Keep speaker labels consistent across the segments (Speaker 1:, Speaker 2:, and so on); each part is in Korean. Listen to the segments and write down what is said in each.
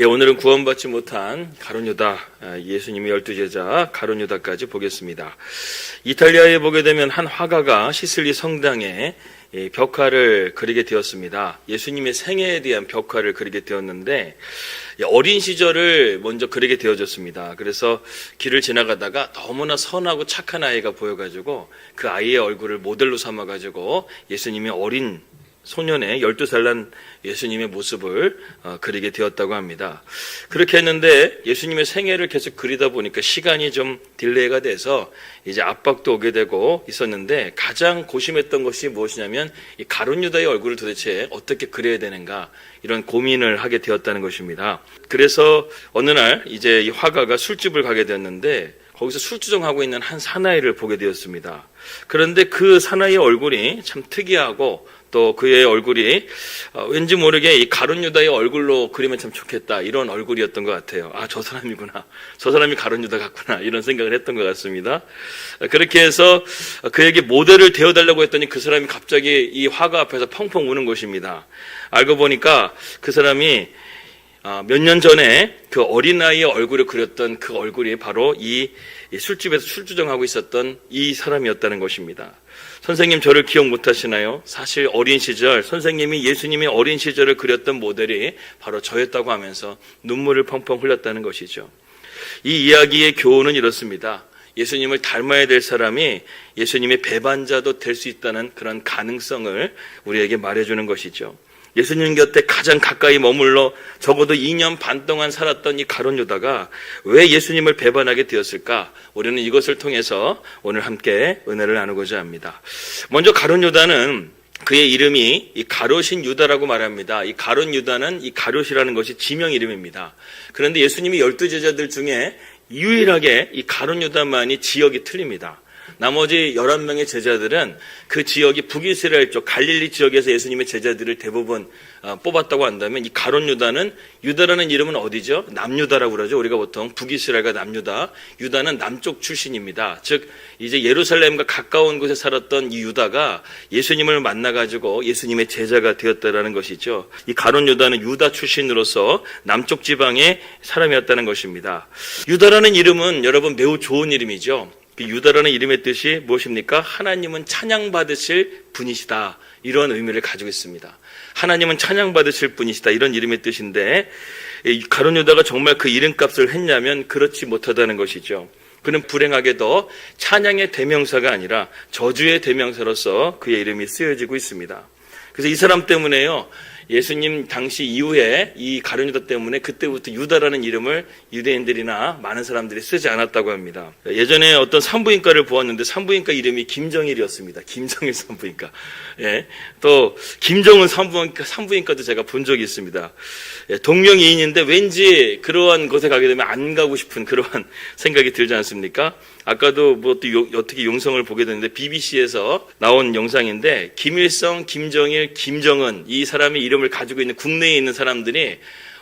Speaker 1: 예, 오늘은 구원받지 못한 가론유다, 아, 예수님의 열두 제자 가론유다까지 보겠습니다. 이탈리아에 보게 되면 한 화가가 시슬리 성당에 이 벽화를 그리게 되었습니다. 예수님의 생애에 대한 벽화를 그리게 되었는데 이 어린 시절을 먼저 그리게 되어졌습니다. 그래서 길을 지나가다가 너무나 선하고 착한 아이가 보여가지고 그 아이의 얼굴을 모델로 삼아가지고 예수님의 어린 소년의 12살 난 예수님의 모습을 어, 그리게 되었다고 합니다. 그렇게 했는데 예수님의 생애를 계속 그리다 보니까 시간이 좀 딜레이가 돼서 이제 압박도 오게 되고 있었는데 가장 고심했던 것이 무엇이냐면 이 가룟 유다의 얼굴을 도대체 어떻게 그려야 되는가 이런 고민을 하게 되었다는 것입니다. 그래서 어느 날 이제 이 화가가 술집을 가게 되었는데 거기서 술주정하고 있는 한 사나이를 보게 되었습니다. 그런데 그 사나이의 얼굴이 참 특이하고 또 그의 얼굴이 어, 왠지 모르게 이 가룟 유다의 얼굴로 그리면 참 좋겠다 이런 얼굴이었던 것 같아요. 아 저 사람이구나, 저 사람이 가룟 유다 같구나 이런 생각을 했던 것 같습니다. 그렇게 해서 그에게 모델을 되어달라고 했더니 그 사람이 갑자기 이 화가 앞에서 펑펑 우는 것입니다. 알고 보니까 그 사람이 아, 몇년 전에 그 어린아이의 얼굴을 그렸던 그 얼굴이 바로 이 술집에서 술주정하고 있었던 이 사람이었다는 것입니다. 선생님 저를 기억 못 하시나요? 사실 어린 시절 선생님이 예수님의 어린 시절을 그렸던 모델이 바로 저였다고 하면서 눈물을 펑펑 흘렸다는 것이죠. 이 이야기의 교훈은 이렇습니다. 예수님을 닮아야 될 사람이 예수님의 배반자도 될 수 있다는 그런 가능성을 우리에게 말해주는 것이죠. 예수님 곁에 가장 가까이 머물러 적어도 2년 반 동안 살았던 이 가론 유다가 왜 예수님을 배반하게 되었을까? 우리는 이것을 통해서 오늘 함께 은혜를 나누고자 합니다. 먼저 가론 유다는 그의 이름이 이 가롯인 유다라고 말합니다. 이 가롯 유다는 이 가롯이라는 것이 지명 이름입니다. 그런데 예수님이 열두 제자들 중에 유일하게 이 가롯 유다만이 지역이 틀립니다. 나머지 11명의 제자들은 그 지역이 북이스라엘 쪽 갈릴리 지역에서 예수님의 제자들을 대부분 어, 뽑았다고 한다면 이 가론 유다는 유다라는 이름은 어디죠? 남유다라고 그러죠. 우리가 보통 북이스라엘과 남유다. 유다는 남쪽 출신입니다. 즉 이제 예루살렘과 가까운 곳에 살았던 이 유다가 예수님을 만나 가지고 예수님의 제자가 되었다라는 것이죠. 이 가론 유다는 유다 출신으로서 남쪽 지방의 사람이었다는 것입니다. 유다라는 이름은 여러분 매우 좋은 이름이죠. 그 유다라는 이름의 뜻이 무엇입니까? 하나님은 찬양받으실 분이시다. 이런 의미를 가지고 있습니다. 하나님은 찬양받으실 분이시다. 이런 이름의 뜻인데, 가론 유다가 정말 그 이름값을 했냐면 그렇지 못하다는 것이죠. 그는 불행하게도 찬양의 대명사가 아니라 저주의 대명사로서 그의 이름이 쓰여지고 있습니다. 그래서 이 사람 때문에요. 예수님 당시 이후에 이 가룟 유다 때문에 그때부터 유다라는 이름을 유대인들이나 많은 사람들이 쓰지 않았다고 합니다. 예전에 어떤 산부인과를 보았는데 산부인과 이름이 김정일이었습니다. 김정일 산부인과. 예. 또 김정은 산부인과 산부인과도 제가 본 적이 있습니다. 예, 동명이인인데 왠지 그러한 곳에 가게 되면 안 가고 싶은 그러한 생각이 들지 않습니까? 아까도 뭐 또 어떻게 용성을 보게 됐는데 BBC에서 나온 영상인데 김일성, 김정일, 김정은 이 사람의 이름 을 가지고 있는 국내에 있는 사람들이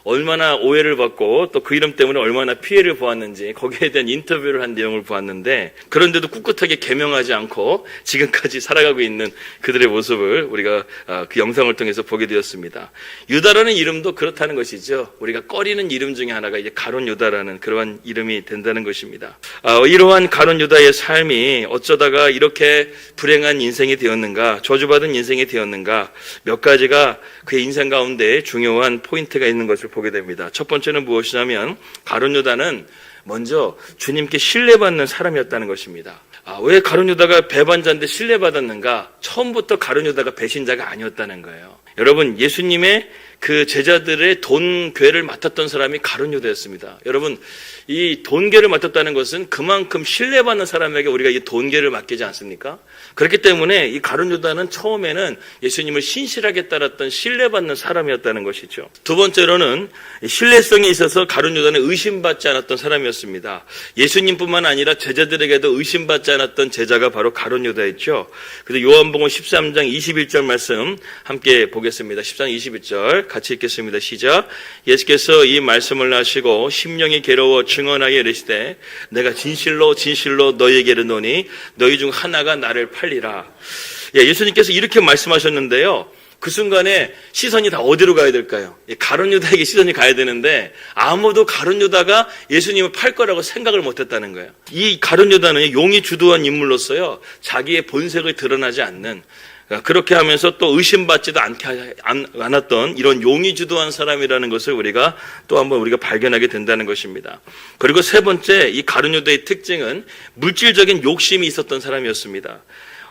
Speaker 1: 얼마나 오해를 받고 또 그 이름 때문에 얼마나 피해를 보았는지 거기에 대한 인터뷰를 한 내용을 보았는데 그런데도 꿋꿋하게 개명하지 않고 지금까지 살아가고 있는 그들의 모습을 우리가 아, 그 영상을 통해서 보게 되었습니다. 유다라는 이름도 그렇다는 것이죠. 우리가 꺼리는 이름 중에 하나가 이제 가론 유다라는 그러한 이름이 된다는 것입니다. 아, 이러한 가론 유다의 삶이 어쩌다가 이렇게 불행한 인생이 되었는가, 저주받은 인생이 되었는가 몇 가지가 그의 인생 가운데 중요한 포인트가 있는 것을 보게 됩니다. 첫 번째는 무엇이냐면 가룟 유다는 먼저 주님께 신뢰받는 사람이었다는 것입니다. 아, 왜 가룟 유다가 배반자인데 신뢰받았는가? 처음부터 가룟 유다가 배신자가 아니었다는 거예요. 여러분 예수님의 그 제자들의 돈괴를 맡았던 사람이 가룟 유다였습니다. 여러분 이 돈괴를 맡았다는 것은 그만큼 신뢰받는 사람에게 우리가 이 돈괴를 맡기지 않습니까? 그렇기 때문에 이 가룟 유다는 처음에는 예수님을 신실하게 따랐던 신뢰받는 사람이었다는 것이죠. 두 번째로는 신뢰성에 있어서 가룟 유다는 의심받지 않았던 사람이었습니다. 예수님뿐만 아니라 제자들에게도 의심받지 않았던 제자가 바로 가룟 유다였죠. 그래서 요한복음 13장 21절 말씀 함께 보겠습니다. 13장 21절 같이 읽겠습니다. 시작. 예수께서 이 말씀을 하시고 심령이 괴로워 증언하여 이르시되 내가 진실로 진실로 너희에게 이르노니 너희 중 하나가 나를 팔리라. 예, 예수님께서 이렇게 말씀하셨는데요. 그 순간에 시선이 다 어디로 가야 될까요? 이 가룟 유다에게 시선이 가야 되는데 아무도 가룟 유다가 예수님을 팔 거라고 생각을 못 했다는 거예요. 이 가룟 유다는 용이 주도한 인물로서요. 자기의 본색을 드러나지 않는 그렇게 하면서 또 의심받지도 않게 않았던 이런 용이 주도한 사람이라는 것을 우리가 또 한번 우리가 발견하게 된다는 것입니다. 그리고 세 번째 이 유다의 특징은 물질적인 욕심이 있었던 사람이었습니다.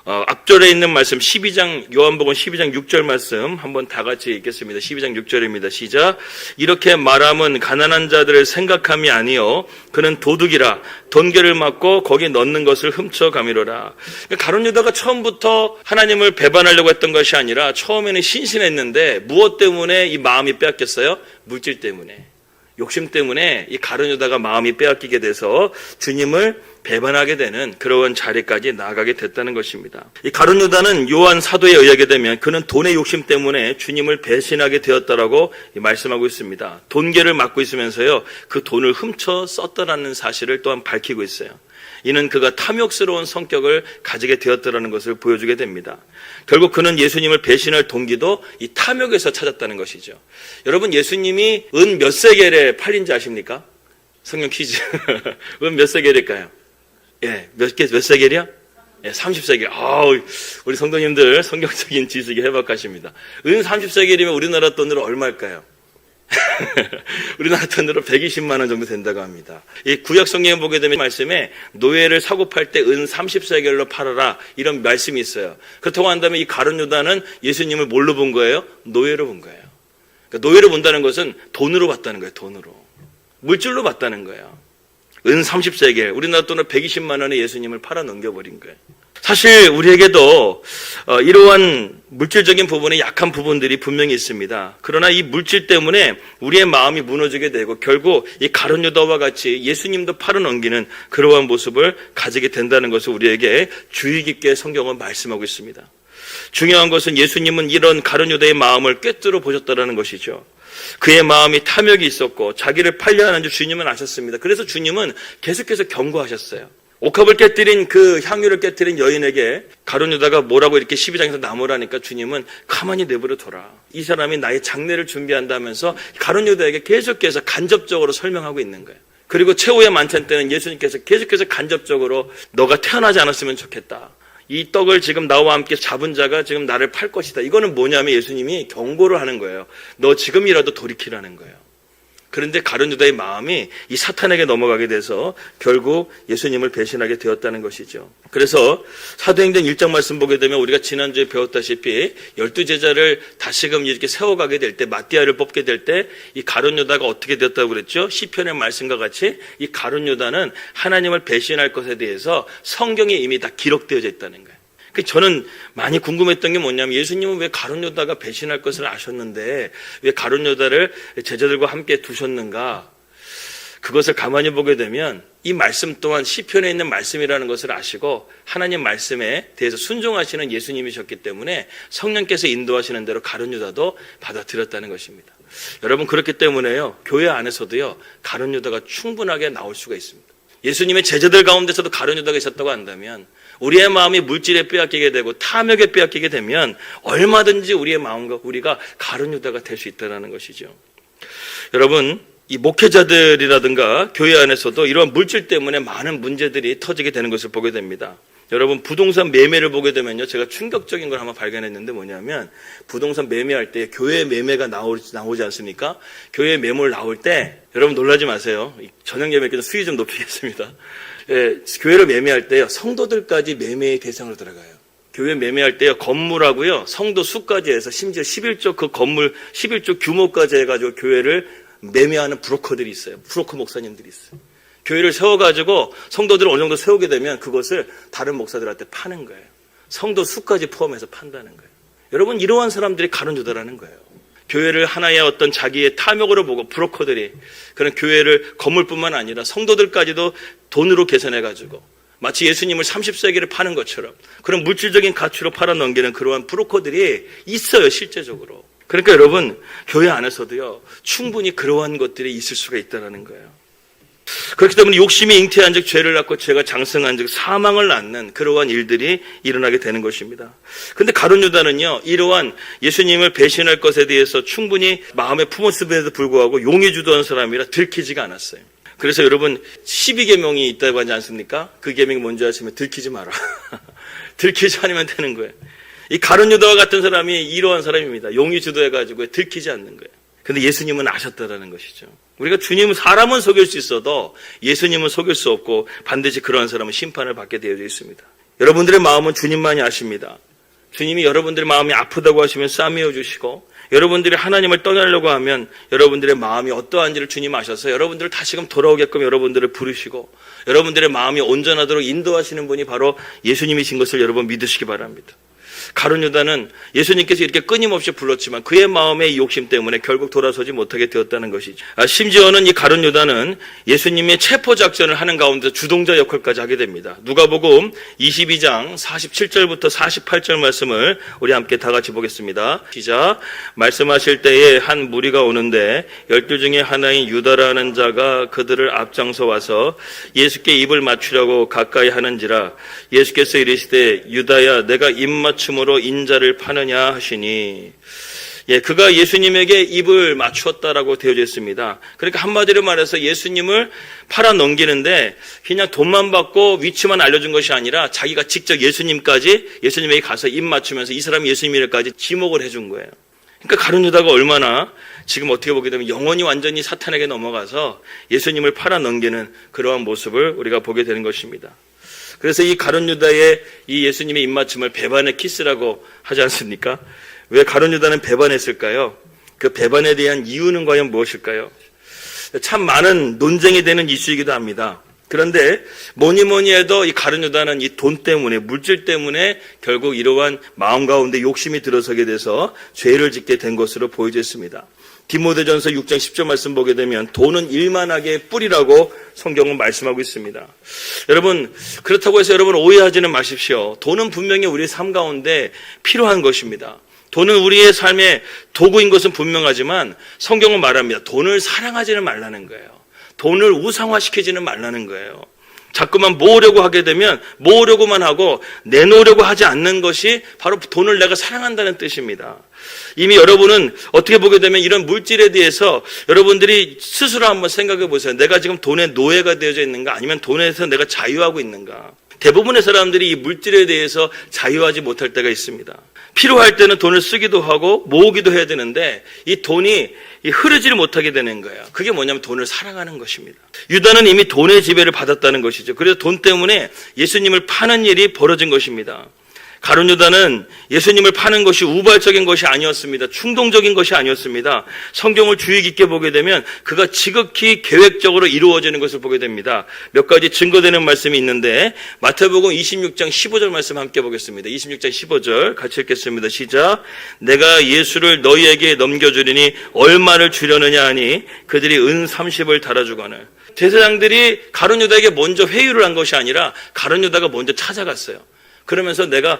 Speaker 1: 어, 앞절에 있는 말씀 12장 요한복음 12장 6절 말씀 한번 다 같이 읽겠습니다. 12장 6절입니다. 시작. 이렇게 말함은 가난한 자들을 생각함이 아니요 그는 도둑이라 돈계를 맞고 거기 넣는 것을 훔쳐 가미로라. 그러니까 가룟 유다가 처음부터 하나님을 배반하려고 했던 것이 아니라 처음에는 신신했는데 무엇 때문에 이 마음이 빼앗겼어요? 물질 때문에. 욕심 때문에 이 가룟 유다가 마음이 빼앗기게 돼서 주님을 배반하게 되는 그러한 자리까지 나아가게 됐다는 것입니다. 이 가룟 유다는 요한 사도에 의하게 되면 그는 돈의 욕심 때문에 주님을 배신하게 되었다라고 말씀하고 있습니다. 돈계를 맡고 있으면서요 그 돈을 훔쳐 썼다라는 사실을 또한 밝히고 있어요. 이는 그가 탐욕스러운 성격을 가지게 되었다라는 것을 보여주게 됩니다. 결국 그는 예수님을 배신할 동기도 이 탐욕에서 찾았다는 것이죠. 여러분 예수님이 은 몇 세겔에 팔린지 아십니까? 성경 퀴즈. 은 몇 세겔일까요? 예, 몇 개, 몇 세겔이야? 예, 30세겔. 아우, 우리 성도님들 성경적인 지식이 해박하십니다. 은 30세겔이면 우리나라 돈으로 얼마일까요? 우리나라 돈으로 120만 원 정도 된다고 합니다. 이 구약 성경에 보게 되면 말씀에 노예를 사고 팔 때 은 30세겔로 팔아라 이런 말씀이 있어요. 그렇다고 한다면 이 가룟 유다는 예수님을 뭘로 본 거예요? 노예로 본 거예요. 그러니까 노예로 본다는 것은 돈으로 봤다는 거예요. 돈으로. 물질로 봤다는 거예요. 은 30세겔, 우리나라 돈으로 120만 원에 예수님을 팔아 넘겨버린 거예요. 사실 우리에게도 어, 이러한 물질적인 부분에 약한 부분들이 분명히 있습니다. 그러나 이 물질 때문에 우리의 마음이 무너지게 되고 결국 이 가룟 유다와 같이 예수님도 팔아 넘기는 그러한 모습을 가지게 된다는 것을 우리에게 주의 깊게 성경은 말씀하고 있습니다. 중요한 것은 예수님은 이런 가룟 유다의 마음을 꿰뚫어 보셨다는 것이죠. 그의 마음이 탐욕이 있었고 자기를 팔려 하는 줄 주님은 아셨습니다. 그래서 주님은 계속해서 경고하셨어요. 옥합을 깨뜨린 그 향유를 깨뜨린 여인에게 가룟 유다가 뭐라고 이렇게 12장에서 나무라니까 주님은 가만히 내버려 둬라. 이 사람이 나의 장례를 준비한다면서 가룟 유다에게 계속해서 간접적으로 설명하고 있는 거예요. 그리고 최후의 만찬 때는 예수님께서 계속해서 간접적으로 너가 태어나지 않았으면 좋겠다. 이 떡을 지금 나와 함께 잡은 자가 지금 나를 팔 것이다. 이거는 뭐냐면 예수님이 경고를 하는 거예요. 너 지금이라도 돌이키라는 거예요. 그런데 가룟 유다의 마음이 이 사탄에게 넘어가게 돼서 결국 예수님을 배신하게 되었다는 것이죠. 그래서 사도행전 1장 말씀 보게 되면 우리가 지난주에 배웠다시피 열두 제자를 다시금 이렇게 세워가게 될 때 마띠아를 뽑게 될 때 이 가룟 유다가 어떻게 되었다고 그랬죠? 시편의 말씀과 같이 이 가룟 유다는 하나님을 배신할 것에 대해서 성경에 이미 다 기록되어져 있다는 거예요. 그 저는 많이 궁금했던 게 뭐냐면 예수님은 왜 가룟 유다가 배신할 것을 아셨는데 왜 가룟 유다를 제자들과 함께 두셨는가? 그것을 가만히 보게 되면 이 말씀 또한 시편에 있는 말씀이라는 것을 아시고 하나님 말씀에 대해서 순종하시는 예수님이셨기 때문에 성령께서 인도하시는 대로 가룟 유다도 받아들였다는 것입니다. 여러분 그렇기 때문에요. 교회 안에서도요. 가룟 유다가 충분하게 나올 수가 있습니다. 예수님의 제자들 가운데서도 가룟 유다가 있었다고 한다면 우리의 마음이 물질에 빼앗기게 되고 탐욕에 빼앗기게 되면 얼마든지 우리의 마음과 우리가 가룟 유다가 될 수 있다는 것이죠. 여러분 이 목회자들이라든가 교회 안에서도 이러한 물질 때문에 많은 문제들이 터지게 되는 것을 보게 됩니다. 여러분 부동산 매매를 보게 되면요 제가 충격적인 걸 한번 발견했는데 뭐냐면 부동산 매매할 때 교회 매매가 나오, 나오지 않습니까? 교회 매물 나올 때 여러분 놀라지 마세요. 이 저녁 예배께서 수위 좀 높이겠습니다. 예, 교회를 매매할 때요 성도들까지 매매의 대상으로 들어가요. 교회 매매할 때요 건물하고요 성도 수까지 해서 심지어 11조 그 건물 11조 규모까지 해가지고 교회를 매매하는 브로커들이 있어요. 브로커 목사님들이 있어요. 교회를 세워가지고 성도들을 어느 정도 세우게 되면 그것을 다른 목사들한테 파는 거예요. 성도 수까지 포함해서 판다는 거예요. 여러분 이러한 사람들이 가는 유다라는 거예요. 교회를 하나의 어떤 자기의 탐욕으로 보고 브로커들이 그런 교회를 건물뿐만 아니라 성도들까지도 돈으로 계산해가지고 마치 예수님을 30세기를 파는 것처럼 그런 물질적인 가치로 팔아 넘기는 그러한 브로커들이 있어요 실제적으로. 그러니까 여러분 교회 안에서도요 충분히 그러한 것들이 있을 수가 있다는 거예요. 그렇기 때문에 욕심이 잉태한 즉 죄를 낳고 죄가 장성한 즉 사망을 낳는 그러한 일들이 일어나게 되는 것입니다. 근데 가룟 유다는요, 이러한 예수님을 배신할 것에 대해서 충분히 마음에 품었음에도 불구하고 용의 주도한 사람이라 들키지가 않았어요. 그래서 여러분 12계명이 있다고 하지 않습니까? 그 계명이 뭔지 아시면 들키지 마라. 들키지 않으면 되는 거예요. 이 가룟 유다와 같은 사람이 이러한 사람입니다. 용의 주도해가지고 들키지 않는 거예요. 근데 예수님은 아셨다라는 것이죠. 우리가 주님은 사람은 속일 수 있어도 예수님은 속일 수 없고 반드시 그러한 사람은 심판을 받게 되어져 있습니다. 여러분들의 마음은 주님만이 아십니다. 주님이 여러분들의 마음이 아프다고 하시면 싸매어 주시고 여러분들이 하나님을 떠나려고 하면 여러분들의 마음이 어떠한지를 주님 아셔서 여러분들을 다시금 돌아오게끔 여러분들을 부르시고 여러분들의 마음이 온전하도록 인도하시는 분이 바로 예수님이신 것을 여러분 믿으시기 바랍니다. 가룟 유다는 예수님께서 이렇게 끊임없이 불렀지만 그의 마음의 욕심 때문에 결국 돌아서지 못하게 되었다는 것이죠. 아, 심지어는 이 가룟 유다는 예수님의 체포 작전을 하는 가운데 주동자 역할까지 하게 됩니다. 누가복음 22장 47절부터 48절 말씀을 우리 함께 다 같이 보겠습니다. 시작. 말씀하실 때에 한 무리가 오는데 열두 중에 하나인 유다라는 자가 그들을 앞장서 와서 예수께 입을 맞추려고 가까이 하는지라 예수께서 이르시되 유다야 내가 입맞춤 으로 인자를 파느냐 하시니 예, 그가 예수님에게 입을 맞추었다라고 되어져 있습니다. 그러니까 한마디로 말해서 예수님을 팔아 넘기는데 그냥 돈만 받고 위치만 알려준 것이 아니라 자기가 직접 예수님까지 예수님에게 가서 입 맞추면서 이 사람이 예수님이라까지 지목을 해준 거예요. 그러니까 가룟 유다가 얼마나 지금 어떻게 보게 되면 영원히 완전히 사탄에게 넘어가서 예수님을 팔아 넘기는 그러한 모습을 우리가 보게 되는 것입니다. 그래서 이 가룟 유다의 이 예수님의 입맞춤을 배반의 키스라고 하지 않습니까? 왜 가룟 유다는 배반했을까요? 그 배반에 대한 이유는 과연 무엇일까요? 참 많은 논쟁이 되는 이슈이기도 합니다. 그런데 뭐니 뭐니 해도 이 가룟 유다는 이 돈 때문에 물질 때문에 결국 이러한 마음 가운데 욕심이 들어서게 돼서 죄를 짓게 된 것으로 보여졌습니다. 디모데전서 6장 10절 말씀 보게 되면 돈은 일만하게 뿌리라고 성경은 말씀하고 있습니다. 여러분 그렇다고 해서 여러분 오해하지는 마십시오. 돈은 분명히 우리 삶 가운데 필요한 것입니다. 돈은 우리의 삶의 도구인 것은 분명하지만 성경은 말합니다. 돈을 사랑하지는 말라는 거예요. 돈을 우상화시키지는 말라는 거예요. 자꾸만 모으려고 하게 되면 모으려고만 하고 내놓으려고 하지 않는 것이 바로 돈을 내가 사랑한다는 뜻입니다. 이미 여러분은 어떻게 보게 되면 이런 물질에 대해서 여러분들이 스스로 한번 생각해 보세요. 내가 지금 돈의 노예가 되어져 있는가 아니면 돈에서 내가 자유하고 있는가. 대부분의 사람들이 이 물질에 대해서 자유하지 못할 때가 있습니다. 필요할 때는 돈을 쓰기도 하고 모으기도 해야 되는데 이 돈이 흐르지를 못하게 되는 거예요. 그게 뭐냐면 돈을 사랑하는 것입니다. 유다는 이미 돈의 지배를 받았다는 것이죠. 그래서 돈 때문에 예수님을 파는 일이 벌어진 것입니다. 가룟 유다는 예수님을 파는 것이 우발적인 것이 아니었습니다. 충동적인 것이 아니었습니다. 성경을 주의 깊게 보게 되면 그가 지극히 계획적으로 이루어지는 것을 보게 됩니다. 몇 가지 증거되는 말씀이 있는데 마태복음 26장 15절 말씀 함께 보겠습니다. 26장 15절 같이 읽겠습니다. 시작. 내가 예수를 너희에게 넘겨주리니 얼마를 주려느냐 하니 그들이 은 30을 달아주거늘. 제사장들이 가룟 유다에게 먼저 회유를 한 것이 아니라 가룟 유다가 먼저 찾아갔어요. 그러면서 내가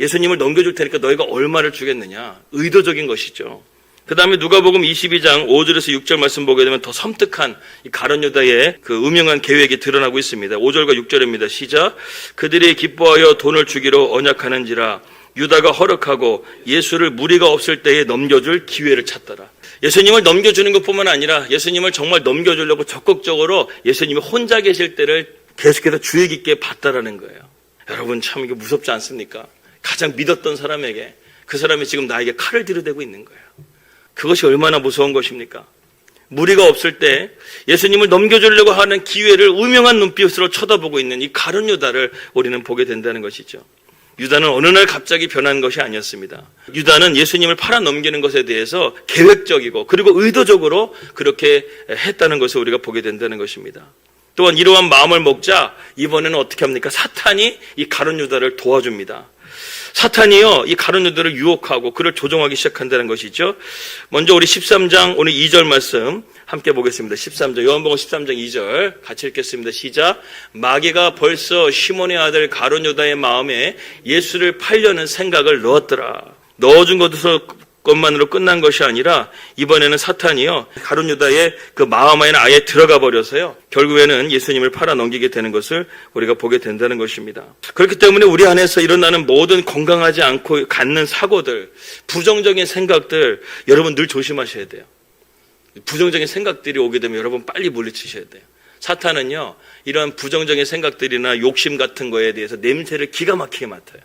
Speaker 1: 예수님을 넘겨줄 테니까 너희가 얼마를 주겠느냐. 의도적인 것이죠. 그 다음에 누가복음 22장 5절에서 6절 말씀 보게 되면 더 섬뜩한 이 가론 유다의 그 음흉한 계획이 드러나고 있습니다. 5절과 6절입니다. 시작. 그들이 기뻐하여 돈을 주기로 언약하는지라 유다가 허락하고 예수를 무리가 없을 때에 넘겨줄 기회를 찾더라. 예수님을 넘겨주는 것뿐만 아니라 예수님을 정말 넘겨주려고 적극적으로 예수님이 혼자 계실 때를 계속해서 주의 깊게 봤다라는 거예요. 여러분 참 이게 무섭지 않습니까? 가장 믿었던 사람에게 그 사람이 지금 나에게 칼을 들이대고 있는 거예요. 그것이 얼마나 무서운 것입니까? 무리가 없을 때 예수님을 넘겨주려고 하는 기회를 우명한 눈빛으로 쳐다보고 있는 이 가룟 유다를 우리는 보게 된다는 것이죠. 유다는 어느 날 갑자기 변한 것이 아니었습니다. 유다는 예수님을 팔아 넘기는 것에 대해서 계획적이고 그리고 의도적으로 그렇게 했다는 것을 우리가 보게 된다는 것입니다. 또한 이러한 마음을 먹자 이번에는 어떻게 합니까? 사탄이 이 가룟 유다를 도와줍니다. 사탄이요, 이 가룟 유다를 유혹하고 그를 조종하기 시작한다는 것이죠. 먼저 우리 13장 오늘 2절 말씀 함께 보겠습니다. 13절 요한복음 13장 2절 같이 읽겠습니다. 시작. 마귀가 벌써 시몬의 아들 가룟 유다의 마음에 예수를 팔려는 생각을 넣었더라. 넣어준 것으로 것만으로 끝난 것이 아니라 이번에는 사탄이요 가룟 유다의 그 마음 안에 아예 들어가 버려서요 결국에는 예수님을 팔아 넘기게 되는 것을 우리가 보게 된다는 것입니다. 그렇기 때문에 우리 안에서 일어나는 모든 건강하지 않고 갖는 사고들, 부정적인 생각들 여러분 늘 조심하셔야 돼요. 부정적인 생각들이 오게 되면 여러분 빨리 물리치셔야 돼요. 사탄은요 이런 부정적인 생각들이나 욕심 같은 거에 대해서 냄새를 기가 막히게 맡아요.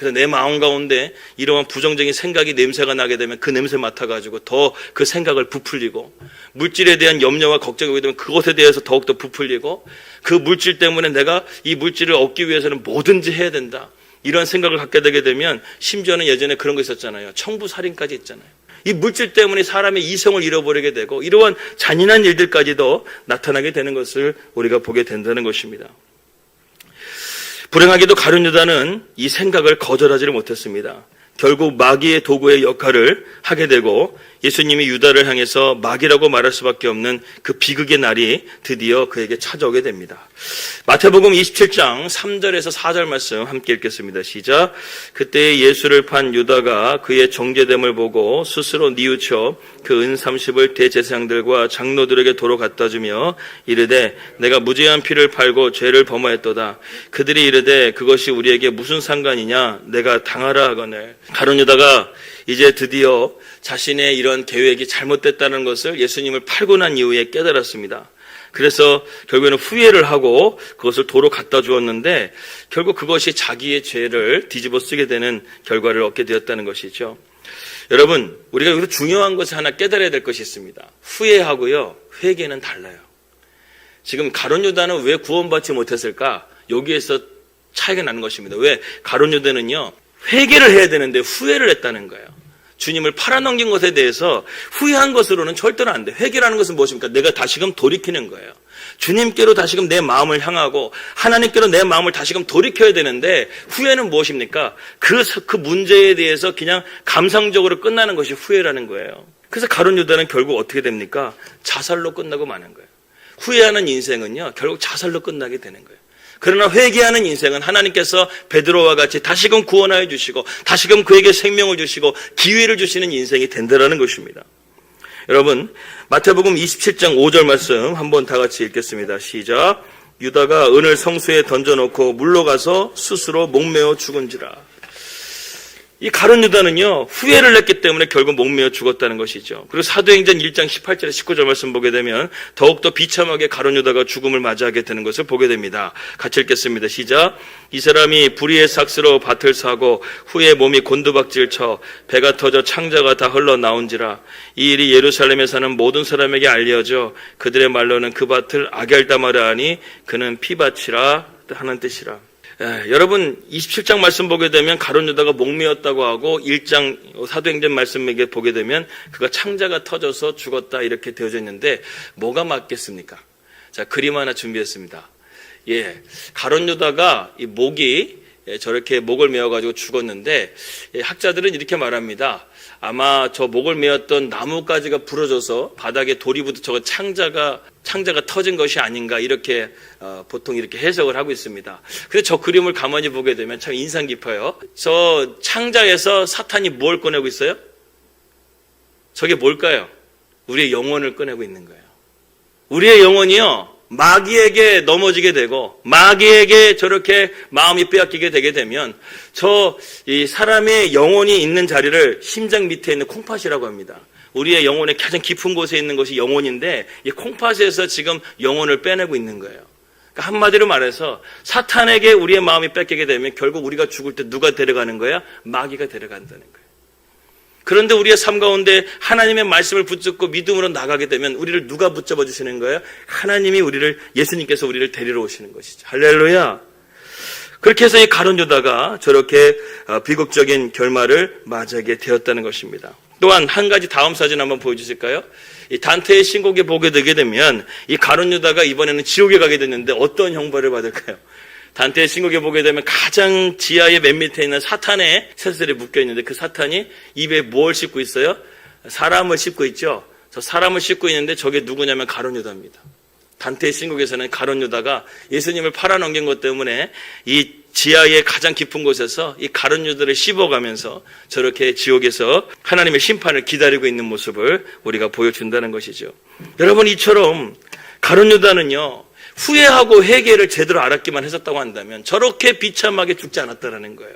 Speaker 1: 그래서 내 마음 가운데 이러한 부정적인 생각이 냄새가 나게 되면 그 냄새 맡아가지고 더 그 생각을 부풀리고 물질에 대한 염려와 걱정이 오게 되면 그것에 대해서 더욱더 부풀리고 그 물질 때문에 내가 이 물질을 얻기 위해서는 뭐든지 해야 된다. 이런 생각을 갖게 되게 되면 심지어는 예전에 그런 거 있었잖아요. 청부살인까지 있잖아요. 이 물질 때문에 사람의 이성을 잃어버리게 되고 이러한 잔인한 일들까지도 나타나게 되는 것을 우리가 보게 된다는 것입니다. 불행하게도 가룟 유다는 이 생각을 거절하지를 못했습니다. 결국 마귀의 도구의 역할을 하게 되고 예수님이 유다를 향해서 마귀라고 말할 수밖에 없는 그 비극의 날이 드디어 그에게 찾아오게 됩니다. 마태복음 27장 3절에서 4절 말씀 함께 읽겠습니다. 시작. 그때 예수를 판 유다가 그의 정죄됨을 보고 스스로 뉘우쳐 그 은 30을 대제사장들과 장로들에게 도로 갖다 주며 이르되 내가 무죄한 피를 팔고 죄를 범하였도다. 그들이 이르되 그것이 우리에게 무슨 상관이냐 내가 당하라 하거늘. 가론 유다가 이제 드디어 자신의 이런 계획이 잘못됐다는 것을 예수님을 팔고 난 이후에 깨달았습니다. 그래서 결국에는 후회를 하고 그것을 도로 갖다 주었는데 결국 그것이 자기의 죄를 뒤집어 쓰게 되는 결과를 얻게 되었다는 것이죠. 여러분, 우리가 여기서 중요한 것을 하나 깨달아야 될 것이 있습니다. 후회하고요, 회개는 달라요. 지금 가론 유다는 왜 구원받지 못했을까? 여기에서 차이가 나는 것입니다. 왜 가론 유다는요, 회개를 해야 되는데 후회를 했다는 거예요. 주님을 팔아넘긴 것에 대해서 후회한 것으로는 절대로 안 돼. 회개라는 것은 무엇입니까? 내가 다시금 돌이키는 거예요. 주님께로 다시금 내 마음을 향하고 하나님께로 내 마음을 다시금 돌이켜야 되는데 후회는 무엇입니까? 그, 그 문제에 대해서 그냥 감상적으로 끝나는 것이 후회라는 거예요. 그래서 가론 유다는 결국 어떻게 됩니까? 자살로 끝나고 마는 거예요. 후회하는 인생은요, 결국 자살로 끝나게 되는 거예요. 그러나 회개하는 인생은 하나님께서 베드로와 같이 다시금 구원하여 주시고 다시금 그에게 생명을 주시고 기회를 주시는 인생이 된다라는 것입니다. 여러분 마태복음 27장 5절 말씀 한번 다 같이 읽겠습니다. 시작. 유다가 은을 성수에 던져놓고 물러가서 스스로 목매어 죽은지라. 이 가론 유다는요, 후회를 했기 때문에 결국 목매어 죽었다는 것이죠. 그리고 사도행전 1장 18절에 19절 말씀 보게 되면 더욱더 비참하게 가론 유다가 죽음을 맞이하게 되는 것을 보게 됩니다. 같이 읽겠습니다. 시작. 이 사람이 불의의 삭스로 밭을 사고 후에 몸이 곤두박질 쳐 배가 터져 창자가 다 흘러 나온지라. 이 일이 예루살렘에 사는 모든 사람에게 알려져 그들의 말로는 그 밭을 아겔다마르 하니 그는 피밭이라 하는 뜻이라. 예, 여러분 27장 말씀 보게 되면 가론 유다가 목매었다고 하고 1장 사도행전 말씀에게 보게 되면 그가 창자가 터져서 죽었다 이렇게 되어져 있는데 뭐가 맞겠습니까? 자 그림 하나 준비했습니다. 예, 가론 유다가 이 목이 예, 저렇게 목을 메어가지고 죽었는데 예, 학자들은 이렇게 말합니다. 아마 저 목을 메었던 나뭇가지가 부러져서 바닥에 돌이 저 창자가 창자가 터진 것이 아닌가 이렇게 어, 보통 이렇게 해석을 하고 있습니다. 그래서 저 그림을 가만히 보게 되면 참 인상 깊어요. 저 창자에서 사탄이 뭘 꺼내고 있어요? 저게 뭘까요? 우리의 영혼을 꺼내고 있는 거예요. 우리의 영혼이요. 마귀에게 넘어지게 되고 마귀에게 저렇게 마음이 빼앗기게 되게 되면 저 이 사람의 영혼이 있는 자리를 심장 밑에 있는 콩팥이라고 합니다. 우리의 영혼의 가장 깊은 곳에 있는 것이 영혼인데 이 콩팥에서 지금 영혼을 빼내고 있는 거예요. 그러니까 한마디로 말해서 사탄에게 우리의 마음이 뺏기게 되면 결국 우리가 죽을 때 누가 데려가는 거야? 마귀가 데려간다는 거예요. 그런데 우리의 삶 가운데 하나님의 말씀을 붙잡고 믿음으로 나가게 되면 우리를 누가 붙잡아 주시는 거예요? 하나님이 우리를 예수님께서 우리를 데리러 오시는 것이죠. 할렐루야. 그렇게 해서 이 가론 유다가 저렇게 어, 비극적인 결말을 맞이하게 되었다는 것입니다. 또한 한 가지 다음 사진 한번 보여주실까요? 이 단테의 신곡에 보게 되게 되면 이 가론 유다가 이번에는 지옥에 가게 됐는데 어떤 형벌을 받을까요? 단테의 신곡에 보게 되면 가장 지하의 맨 밑에 있는 사탄의 새슬이 묶여 있는데 그 사탄이 입에 뭘 씹고 있어요? 사람을 씹고 있죠. 저 사람을 씹고 있는데 저게 누구냐면 가론 유다입니다. 단테의 신곡에서는 가론 유다가 예수님을 팔아넘긴 것 때문에 이 지하의 가장 깊은 곳에서 이 가론 유다를 씹어가면서 저렇게 지옥에서 하나님의 심판을 기다리고 있는 모습을 우리가 보여준다는 것이죠. 여러분 이처럼 가론 유다는요 후회하고 회개를 제대로 알았기만 했었다고 한다면 저렇게 비참하게 죽지 않았다라는 거예요.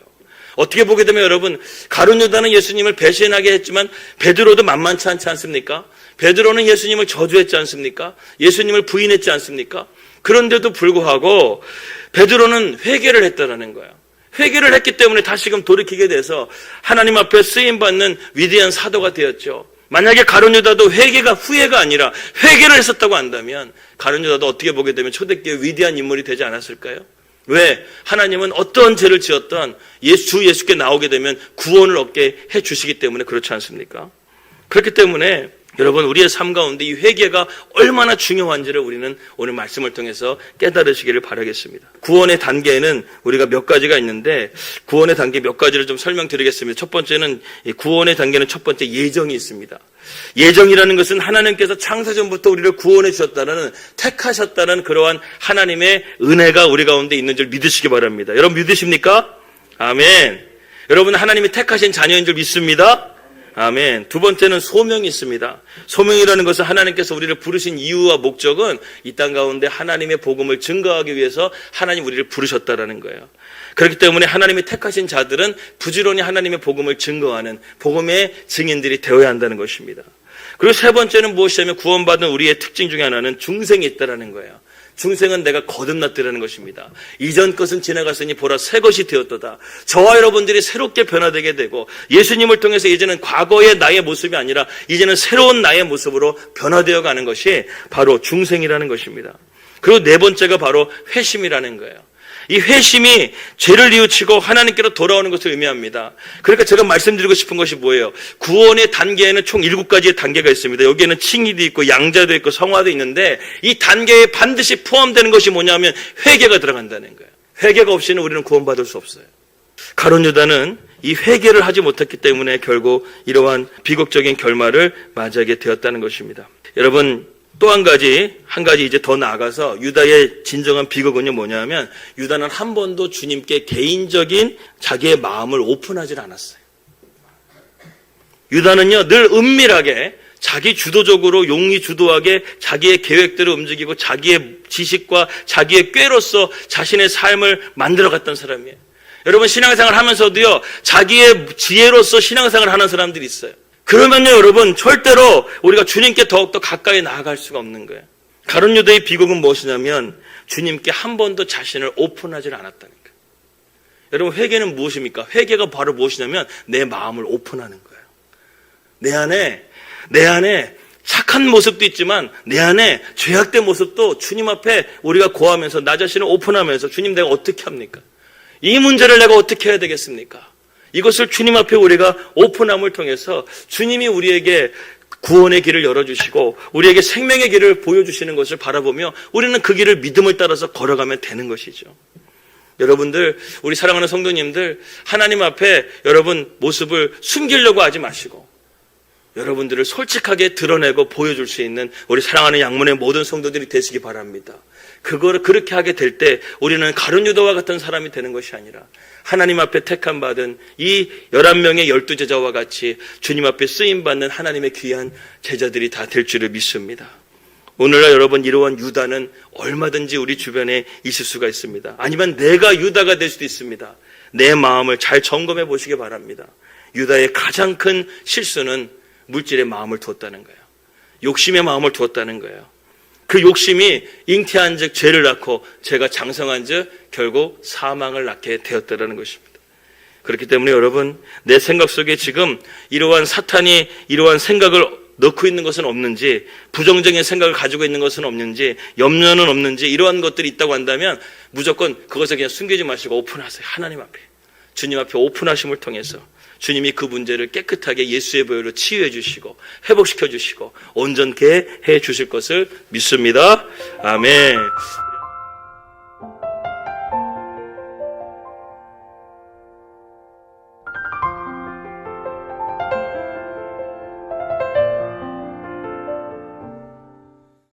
Speaker 1: 어떻게 보게 되면 여러분 가룟 유다는 예수님을 배신하게 했지만 베드로도 만만치 않지 않습니까? 베드로는 예수님을 저주했지 않습니까? 예수님을 부인했지 않습니까? 그런데도 불구하고 베드로는 회개를 했다라는 거예요. 회개를 했기 때문에 다시금 돌이키게 돼서 하나님 앞에 쓰임 받는 위대한 사도가 되었죠. 만약에 가룟 유다도 회개가 후회가 아니라 회개를 했었다고 한다면 가룟 유다도 어떻게 보게 되면 초대교회 위대한 인물이 되지 않았을까요? 왜? 하나님은 어떤 죄를 지었던 예수, 주 예수께 나오게 되면 구원을 얻게 해 주시기 때문에 그렇지 않습니까? 그렇기 때문에 여러분 우리의 삶 가운데 이 회개가 얼마나 중요한지를 우리는 오늘 말씀을 통해서 깨달으시기를 바라겠습니다. 구원의 단계에는 우리가 몇 가지가 있는데 구원의 단계 몇 가지를 좀 설명드리겠습니다. 첫 번째는 이 구원의 단계는 첫 번째 예정이 있습니다. 예정이라는 것은 하나님께서 창세전부터 우리를 구원해 주셨다는 택하셨다는 그러한 하나님의 은혜가 우리 가운데 있는 줄 믿으시기 바랍니다. 여러분 믿으십니까? 아멘. 여러분 하나님이 택하신 자녀인 줄 믿습니다. 아멘. 두 번째는 소명이 있습니다. 소명이라는 것은 하나님께서 우리를 부르신 이유와 목적은 이 땅 가운데 하나님의 복음을 증거하기 위해서 하나님 우리를 부르셨다라는 거예요. 그렇기 때문에 하나님이 택하신 자들은 부지런히 하나님의 복음을 증거하는 복음의 증인들이 되어야 한다는 것입니다. 그리고 세 번째는 무엇이냐면 구원받은 우리의 특징 중에 하나는 중생이 있다라는 거예요. 중생은 내가 거듭났더라는 것입니다. 이전 것은 지나갔으니 보라 새 것이 되었도다. 저와 여러분들이 새롭게 변화되게 되고 예수님을 통해서 이제는 과거의 나의 모습이 아니라 이제는 새로운 나의 모습으로 변화되어 가는 것이 바로 중생이라는 것입니다. 그리고 네 번째가 바로 회심이라는 거예요. 이 회심이 죄를 뉘우치고 하나님께로 돌아오는 것을 의미합니다. 그러니까 제가 말씀드리고 싶은 것이 뭐예요? 구원의 단계에는 총 일곱 가지의 단계가 있습니다. 여기에는 칭의도 있고 양자도 있고 성화도 있는데 이 단계에 반드시 포함되는 것이 뭐냐면 회개가 들어간다는 거예요. 회개가 없이는 우리는 구원받을 수 없어요. 가론 유다는 이 회개를 하지 못했기 때문에 결국 이러한 비극적인 결말을 맞이하게 되었다는 것입니다. 여러분 또 한 가지, 한 가지 이제 더 나아가서 유다의 진정한 비극은요 뭐냐면 유다는 한 번도 주님께 개인적인 자기의 마음을 오픈하지 않았어요. 유다는요 늘 은밀하게 자기 주도적으로 용이 주도하게 자기의 계획대로 움직이고 자기의 지식과 자기의 꾀로서 자신의 삶을 만들어갔던 사람이에요. 여러분 신앙생활 하면서도요 자기의 지혜로서 신앙생활 하는 사람들이 있어요. 그러면요, 여러분, 절대로 우리가 주님께 더욱더 가까이 나아갈 수가 없는 거예요. 가론 유다의 비극은 무엇이냐면 주님께 한 번도 자신을 오픈하지 거예요. 여러분, 회개는 무엇입니까? 회개가 바로 무엇이냐면 내 마음을 오픈하는 거예요. 내 안에, 내 안에 착한 모습도 있지만 내 안에 죄악된 모습도 주님 앞에 우리가 고하면서 나 자신을 오픈하면서 주님 내가 어떻게 합니까? 이 문제를 내가 어떻게 해야 되겠습니까? 이것을 주님 앞에 우리가 오픈함을 통해서 주님이 우리에게 구원의 길을 열어주시고 우리에게 생명의 길을 보여주시는 것을 바라보며 우리는 그 길을 믿음을 따라서 걸어가면 되는 것이죠. 여러분들, 우리 사랑하는 성도님들, 하나님 앞에 여러분 모습을 숨기려고 하지 마시고 여러분들을 솔직하게 드러내고 보여줄 수 있는 우리 사랑하는 양문의 모든 성도들이 되시기 바랍니다. 그거를 그렇게 하게 될 때 우리는 가룟 유다와 같은 사람이 되는 것이 아니라 하나님 앞에 택함 받은 이 11명의 열두 제자와 같이 주님 앞에 쓰임 받는 하나님의 귀한 제자들이 다 될 줄을 믿습니다. 오늘날 여러분 이러한 유다는 얼마든지 우리 주변에 있을 수가 있습니다. 아니면 내가 유다가 될 수도 있습니다. 내 마음을 잘 점검해 보시기 바랍니다. 유다의 가장 큰 실수는 물질의 마음을 두었다는 거예요. 욕심의 마음을 두었다는 거예요. 그 욕심이 잉태한 즉 죄를 낳고 죄가 장성한 즉 결국 사망을 낳게 되었다는 것입니다. 그렇기 때문에 여러분 내 생각 속에 지금 이러한 사탄이 이러한 생각을 넣고 있는 것은 없는지 부정적인 생각을 가지고 있는 것은 없는지 염려는 없는지 이러한 것들이 있다고 한다면 무조건 그것을 그냥 숨기지 마시고 오픈하세요. 하나님 앞에. 주님 앞에 오픈하심을 통해서 주님이 그 문제를 깨끗하게 예수의 보혈로 치유해 주시고 회복시켜 주시고 온전케 해 주실 것을 믿습니다. 아멘.